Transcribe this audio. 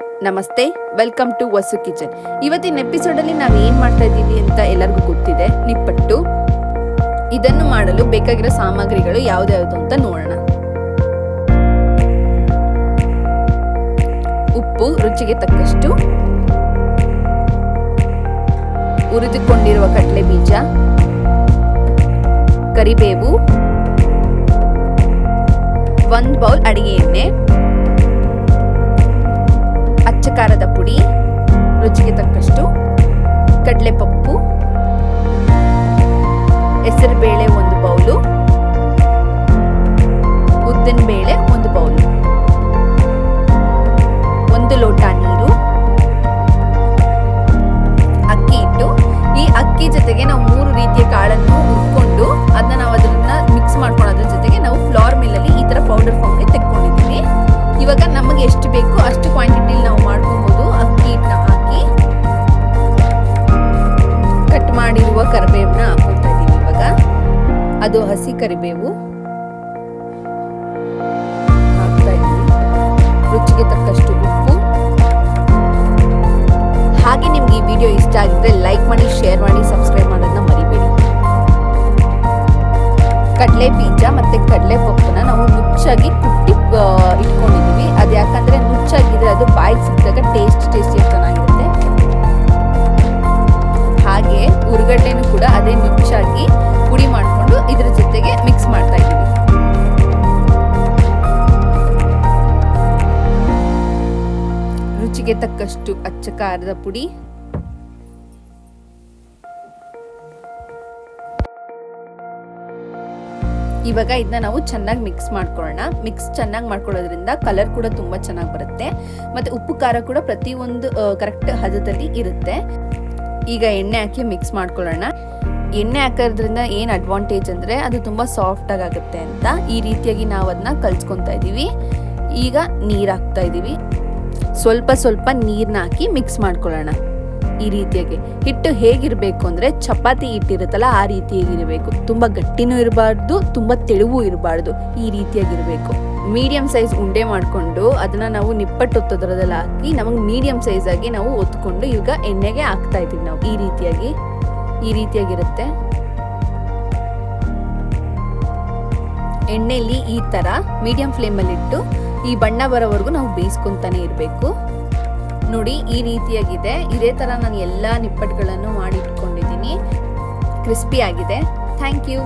ನಮಸ್ತೆ welcome to Vasu kitchen ಇವತ್ತಿನ ಎಪಿಸೋಡಲ್ಲಿ ನಾವು ಏನು ಮಾಡ್ತಾ ಇದ್ದೀವಿ ಅಂತ ಎಲ್ಲರಿಗೂ ಗೊತ್ತಿದೆ, ನಿಪ್ಪಟ್ಟು. ಇದನ್ನು ಮಾಡಲು ಬೇಕಾಗಿರೋ ಸಾಮಗ್ರಿಗಳು ಯಾವ್ದ್ಯಾವ್ದು ಅಂತ ನೋಡೋಣ. ಉಪ್ಪು ರುಚಿಗೆ ತಕ್ಕಷ್ಟು. ಉರಿದುಕೊಂಡಿರುವ ಕಡಲೆ ಬೀಜ. ಕರಿಬೇವು. ಒಂದು ಬೌಲ್ ಅಡಿಗೆ ಎಣ್ಣೆ. ಖಾರದ ಪುಡಿ ರುಚಿಗೆ ತಕ್ಕಷ್ಟು ಕಡಲೆಪಪ್ಪು. ಅದು ಹಸಿ ಕರಿಬೇವು ರುಚಿಗೆ ತಕ್ಕಷ್ಟು ಉಪ್ಪು. ಹಾಗೆ ನಿಮ್ಗೆ ಈ ವಿಡಿಯೋ ಇಷ್ಟ ಆಗಿದ್ರೆ ಲೈಕ್ ಮಾಡಿ, ಶೇರ್ ಮಾಡಿ, ಸಬ್ಸ್ಕ್ರೈಬ್ ಮಾಡೋದನ್ನ ಮರಿಬೇಡಿ. ಕಡಲೆ ಬೀಜ ಮತ್ತು ಕಡಲೆ ಪಪ್ಪನ್ನ ನಾವು ನುಚ್ಚಾಗಿ ಕುಟ್ಟಿ ಇಟ್ಕೊಂಡಿದ್ದೀವಿ. ಅದು ಯಾಕಂದ್ರೆ ನುಚ್ಚಾಗಿದ್ರೆ ಅದು ಬಾಯಿಗೆ ಸಿಕ್ಕಿದಾಗ ಟೇಸ್ಟ್ ಟೇಸ್ಟಿ ರುಚಿಗೆ ತಕ್ಕಷ್ಟು ಅಚ್ಚ ಖಾರದ ಪುಡಿ. ಇವಾಗ ಇದನ್ನ ನಾವು ಚೆನ್ನಾಗಿ ಮಿಕ್ಸ್ ಮಾಡ್ಕೊಳ್ಳೋಣ. ಮಿಕ್ಸ್ ಚೆನ್ನಾಗಿ ಮಾಡ್ಕೊಳ್ಳೋದ್ರಿಂದ ಕಲರ್ ಕೂಡ ತುಂಬಾ ಚೆನ್ನಾಗಿ ಬರುತ್ತೆ. ಮತ್ತೆ ಉಪ್ಪು, ಖಾರ ಕೂಡ ಪ್ರತಿಯೊಂದು ಕರೆಕ್ಟ್ ಹದದಲ್ಲಿ ಇರುತ್ತೆ. ಈಗ ಎಣ್ಣೆ ಹಾಕಿ ಮಿಕ್ಸ್ ಮಾಡ್ಕೊಳ್ಳೋಣ. ಎಣ್ಣೆ ಹಾಕೋದ್ರಿಂದ ಏನು ಅಡ್ವಾಂಟೇಜ್ ಅಂದರೆ ಅದು ತುಂಬ ಸಾಫ್ಟಾಗಿ ಆಗುತ್ತೆ ಅಂತ. ಈ ರೀತಿಯಾಗಿ ನಾವು ಅದನ್ನ ಕಲ್ಸ್ಕೊತಾ ಇದ್ದೀವಿ ಈಗ ನೀರು ಹಾಕ್ತಾ ಇದ್ದೀವಿ ಸ್ವಲ್ಪ ಸ್ವಲ್ಪ ನೀರನ್ನ ಹಾಕಿ ಮಿಕ್ಸ್ ಮಾಡ್ಕೊಳ್ಳೋಣ. ಈ ರೀತಿಯಾಗಿ. ಹಿಟ್ಟು ಹೇಗಿರಬೇಕು ಅಂದರೆ ಚಪಾತಿ ಹಿಟ್ಟಿರುತ್ತಲ್ಲ ಆ ರೀತಿಯಾಗಿರಬೇಕು ತುಂಬ ಗಟ್ಟಿನೂ ಇರಬಾರ್ದು, ತುಂಬ ತೆಳುವು ಇರಬಾರ್ದು. ಈ ರೀತಿಯಾಗಿರಬೇಕು. ಮೀಡಿಯಂ ಸೈಜ್ ಉಂಡೆ ಮಾಡಿಕೊಂಡು ಅದನ್ನ ನಾವು ನಿಪ್ಪಟ್ಟು ಒತ್ತೋದ್ರದಲ್ಲಿ ಹಾಕಿ ನಮಗೆ ಮೀಡಿಯಂ ಸೈಜ್ ಆಗಿ ನಾವು ಒತ್ಕೊಂಡು ಈಗ ಎಣ್ಣೆಗೆ ಹಾಕ್ತಾ ಇದ್ದೀವಿ ನಾವು. ಈ ರೀತಿಯಾಗಿ. ಈ ರೀತಿಯಾಗಿರುತ್ತೆ. ಎಣ್ಣೆಯಲ್ಲಿ ಈ ತರ ಮೀಡಿಯಂ ಫ್ಲೇಮಲ್ಲಿ ಇಟ್ಟು ಈ ಬಣ್ಣ ಬರೋವರೆಗೂ ನಾವು ಬೇಯಿಸ್ಕೊಂತಾನೆ ಇರಬೇಕು. ನೋಡಿ, ಈ ರೀತಿಯಾಗಿದೆ. ಇದೇ ಥರ ನಾನು ಎಲ್ಲ ನಿಪ್ಪಟ್ಟುಗಳನ್ನು ಮಾಡಿಟ್ಕೊಂಡಿದ್ದೀನಿ. ಕ್ರಿಸ್ಪಿ ಆಗಿದೆ. Thank you.